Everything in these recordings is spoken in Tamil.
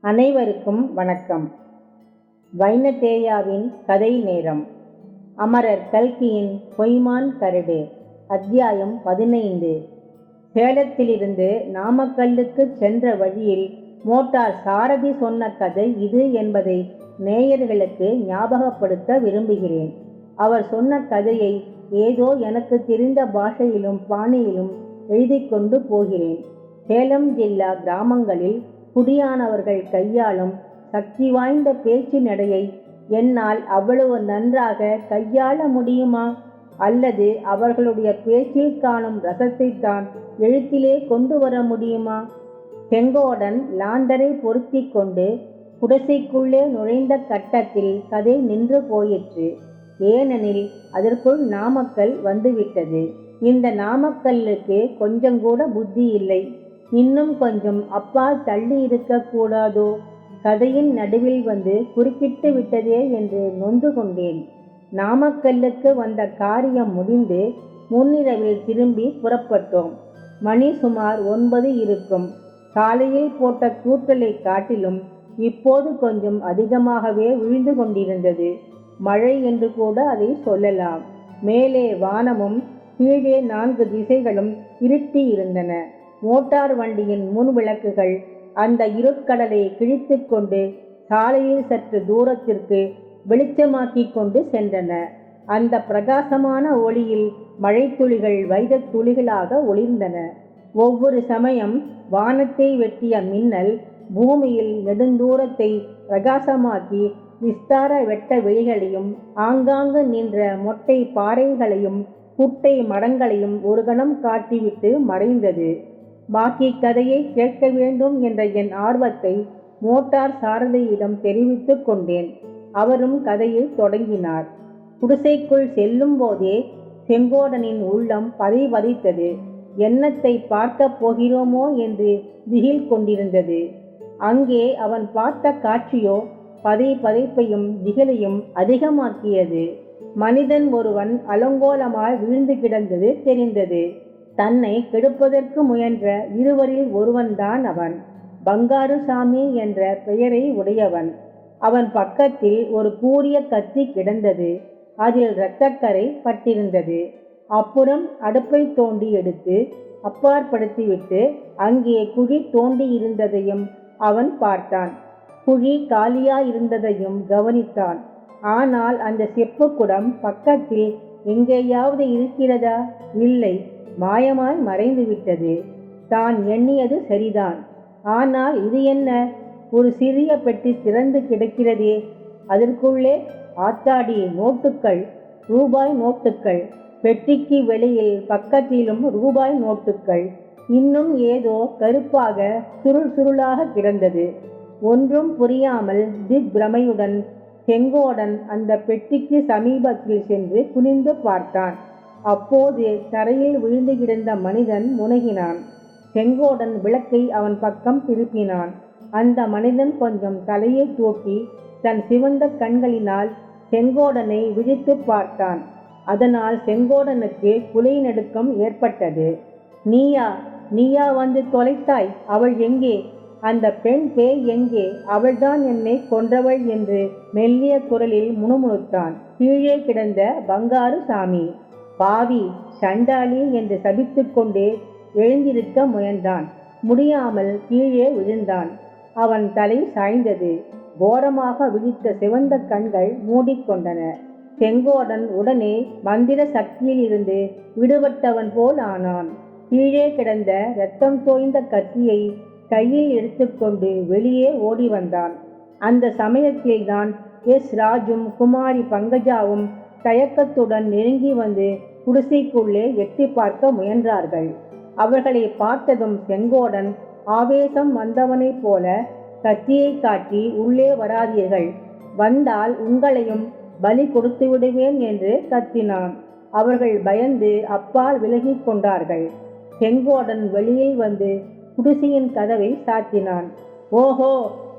அனைவருக்கும் வணக்கம். வைனதேயாவின் கதை நேரம். அமரர் கல்கியின் பொய்மான் கரடு. அத்தியாயம் பதினைந்து. சேலத்திலிருந்து நாமக்கல்லுக்கு சென்ற வழியில் மோட்டார் சாரதி சொன்ன கதை இது என்பதை நேயர்களுக்கு ஞாபகப்படுத்த விரும்புகிறேன். அவர் சொன்ன கதையை ஏதோ எனக்கு தெரிந்த பாஷையிலும் பாணியிலும் எழுதி கொண்டு போகிறேன். சேலம் ஜில்லா கிராமங்களில் குடியானவர்கள் கையாளும் சக்தி வாய்ந்த பேச்சு நடையை என்னால் அவ்வளவு நன்றாக கையாள முடியுமா? அல்லது அவர்களுடைய பேச்சில் காணும் ரசத்தை தான் எழுத்திலே கொண்டு வர முடியுமா? செங்கோடன் லாந்தரை பொருத்தி கொண்டு குடிசைக்குள்ளே நுழைந்த கட்டத்தில் கதை நின்று போயிற்று. ஏனெனில் அதற்குள் நாமக்கல் வந்துவிட்டது. இந்த நாமக்கல்லுக்கு கொஞ்சம் கூட புத்தி இல்லை. இன்னும் கொஞ்சம் அப்பால் தள்ளி இருக்க கூடாதோ? கதையின் நடுவில் வந்து குறுக்கிட்டு விட்டதே என்று நொந்து கொண்டேன். நாமக்கல்லுக்கு வந்த காரியம் முடிந்து முன்னிரவில் திரும்பி புறப்பட்டோம். மணி சுமார் ஒன்பது இருக்கும். காலையில் போட்ட கூட்டலை காட்டிலும் இப்போது கொஞ்சம் அதிகமாகவே விழுந்து கொண்டிருந்தது. மழை என்று கூட அதை சொல்லலாம். மேலே வானமும் கீழே நான்கு திசைகளும் இருட்டி இருந்தன மோட்டார் வண்டியின் முன் விளக்குகள் அந்த இருட்கடலை கிழித்து கொண்டு சாலையில் சற்று தூரத்திற்கு வெளிச்சமாக்கி கொண்டு சென்றன. அந்த பிரகாசமான ஒளியில் மழைத்துளிகள் வைத துளிகளாக ஒளிர்ந்தன. ஒவ்வொரு சமயம் வானத்தை வெட்டிய மின்னல் பூமியில் நெடுந்தூரத்தை பிரகாசமாக்கி விஸ்தார வெட்ட வெளிகளையும் ஆங்காங்கு நின்ற மொட்டை பாறைகளையும் குட்டை மரங்களையும் ஒரு கணம் காட்டிவிட்டு மறைந்தது. பாக்கி கதையை கேட்க வேண்டும் என்ற என் ஆர்வத்தை மோட்டார் சாரதியிடம் தெரிவித்து கொண்டேன். அவரும் கதையை தொடங்கினார். குடிசைக்குள் செல்லும் போதே செங்கோடனின் உள்ளம் பதைவதைத்தது. எண்ணத்தை பார்க்க போகிறோமோ? என்று திகில் கொண்டிருந்தது. அங்கே அவன் பார்த்த காட்சியோ பதை பதைப்பையும் திகிலையும் அதிகமாக்கியது. மனிதன் ஒருவன் அலங்கோலமாய் வீழ்ந்து கிடந்தது தெரிந்தது. தன்னை கெடுப்பதற்கு முயன்ற இருவரில் ஒருவன்தான் அவன். பங்காருசாமி என்ற பெயரை உடையவன். அவன் பக்கத்தில் ஒரு கூரிய கத்தி கிடந்தது. அதில் இரத்தக்கரை பட்டிருந்தது. அப்புறம் அடுப்பை தோண்டி எடுத்து அப்பாற்படுத்திவிட்டு அங்கே குழி தோண்டி இருந்ததையும் அவன் பார்த்தான். குழி காலியா இருந்ததையும் கவனித்தான். ஆனால் அந்த செப்பு குடம் பக்கத்தில் எங்கேயாவது இருக்கிறதா? இல்லை. மாயமாய் மறைந்து விட்டது தான் எண்ணியது சரிதான். ஆனால் இது என்ன? ஒரு சிறிய பெட்டி திறந்து கிடக்கிறதே. அதற்குள்ளே ஆத்தாடி நோட்டுக்கள் ரூபாய் நோட்டுக்கள் பெட்டிக்கு வெளியில் பக்கத்திலும் ரூபாய் நோட்டுக்கள். இன்னும் ஏதோ கருப்பாக சுருள் சுருளாக கிடந்தது. ஒன்றும் புரியாமல் திக்பிரமையுடன் செங்கோடன் அந்த பெட்டிக்கு சமீபத்தில் சென்று குனிந்து பார்த்தான். அப்போது தரையில் விழுந்து கிடந்த மனிதன் முனகினான். செங்கோடன் விளக்கை அவன் பக்கம் திருப்பினான். அந்த மனிதன் கொஞ்சம் தலையை தூக்கி தன் சிவந்த கண்களினால் செங்கோடனை விழித்து பார்த்தான். அதனால் செங்கோடனுக்கு குலை நடுக்கம் ஏற்பட்டது. நீயா நீயா வந்து தொலைத்தாய் அவள் எங்கே? அந்த பெண் பேய் எங்கே? அவள்தான் என்னை கொன்றவள் என்று மெல்லிய குரலில் முணுமுணுத்தான். கீழே கிடந்த பங்காரு சாமி. பாவி சண்டாளி என்று சபித்துக்கொண்டே எழுந்திருக்க முயன்றான். முடியாமல் கீழே விழுந்தான். அவன் தலை சாய்ந்தது. கோரமாக விழித்த சிவந்த கண்கள் மூடிக்கொண்டன. செங்கோடன் உடனே மந்திர சக்தியில் இருந்து விடுபட்டவன் போல் ஆனான். கீழே கிடந்த இரத்தம் தோய்ந்த கத்தியை கையில் எடுத்துக்கொண்டு வெளியே ஓடி வந்தான். அந்த சமயத்தில்தான் எஸ் ராஜும் குமாரி பங்கஜாவும் தயக்கத்துடன் நெருங்கி வந்து குடிசைக்குள்ளே எட்டி பார்க்க முயன்றார்கள். அவர்களை பார்த்ததும் செங்கோடன் ஆவேசம் வந்தவனைப் போல கத்தியை காட்டி உள்ளே வராதீர்கள். வந்தால் உங்களையும் பலி கொடுத்து விடுவேன் என்று கத்தினான். அவர்கள் பயந்து அப்பால் விலகி கொண்டார்கள். செங்கோடன் வெளியே வந்து குடிசையின் கதவை சாத்தினான். ஓஹோ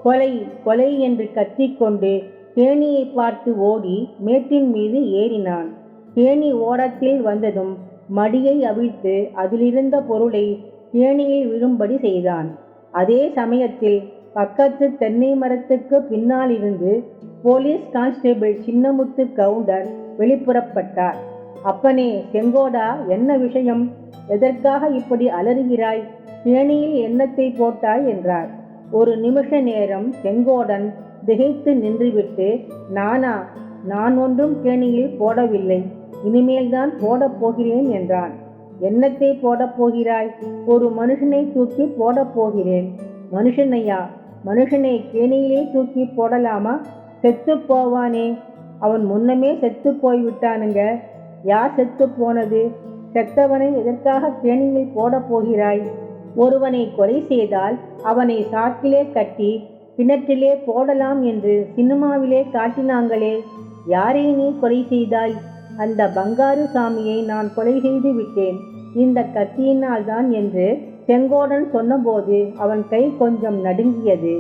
கொலை கொலை என்று கத்திக்கொண்டு கேணியை பார்த்து ஓடி மேட்டின் மீது ஏறினான். கேணி ஓரத்தில் வந்ததும் மடியை அவிழ்த்து அதிலிருந்த பொருளை கேணியில் விழும்படி செய்தான். அதே சமயத்தில் பக்கத்து தென்னை மரத்துக்கு பின்னால் இருந்து போலீஸ் கான்ஸ்டேபிள் சின்னமுத்து கவுண்டர் வெளிப்புறப்பட்டார். அப்பனே செங்கோடா என்ன விஷயம்? எதற்காக இப்படி அலறுகிறாய்? கேணியில் எண்ணத்தை போட்டாய்? என்றார். ஒரு நிமிஷ நேரம் செங்கோடன் திகைத்து நின்றுவிட்டு நானா நான் ஒன்றும் கேணியில் போடவில்லை. இனிமேல்தான் போடப் போகிறேன் என்றான். என்னத்தை போடப் போகிறாய்? ஒரு மனுஷனை தூக்கி போடப் போகிறேன். மனுஷனையா? மனுஷனை கேணியிலே தூக்கி போடலாமா? செத்து போவானே. அவன் முன்னமே செத்து போய்விட்டானுங்க. யார் செத்து போனது? செத்தவனை எதற்காக கேணியில் போடப் போகிறாய்? ஒருவனை கொலை செய்தால் அவனை சாக்கிலே கட்டி கிணற்றிலே போடலாம் என்று சினிமாவிலே காட்டினாங்களே யாரை நீ கொலை செய்தாய்? அந்த பங்காரு சாமியை நான் கொலை செய்து விட்டேன். இந்த கத்தியினால் தான் என்று செங்கோடன் சொன்னபோது அவன் கை கொஞ்சம் நடுங்கியது.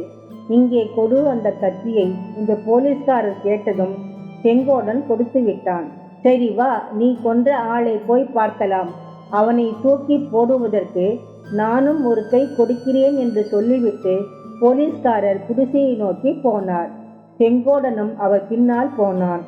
இங்கே கொடு அந்த கத்தியை இந்த போலீஸ்காரர் கேட்டதும் செங்கோடன் கொடுத்து விட்டான். சரி வா நீ கொன்ற ஆளை போய் பார்க்கலாம். அவனை தூக்கி போடுவதற்கு நானும் ஒரு கை கொடுக்கிறேன் என்று சொல்லிவிட்டு போலீஸ்காரர் குடிசையை நோக்கி போனார். செங்கோடனும் அவர் பின்னால் போனான்.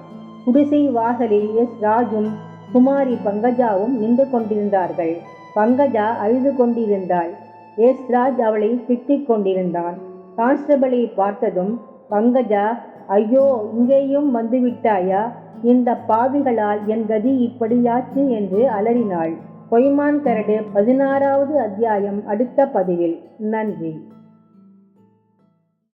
குடிசை வாசலில் எஸ். ராஜும் குமாரி பங்கஜாவும் நின்று கொண்டிருந்தார்கள். பங்கஜா அழுது கொண்டிருந்தாள். எஸ். ராஜ் அவளை திட்டிக் கொண்டிருந்தான். கான்ஸ்டபிளை பார்த்ததும் பங்கஜா ஐயோ இங்கேயும் வந்துவிட்டாயா இந்த பாவிகளால் என் கதி இப்படியாச்சு? என்று அலறினாள். பொய்மான் கரடு பதினாறாவது அத்தியாயம் அடுத்த பதிவில். நன்றி.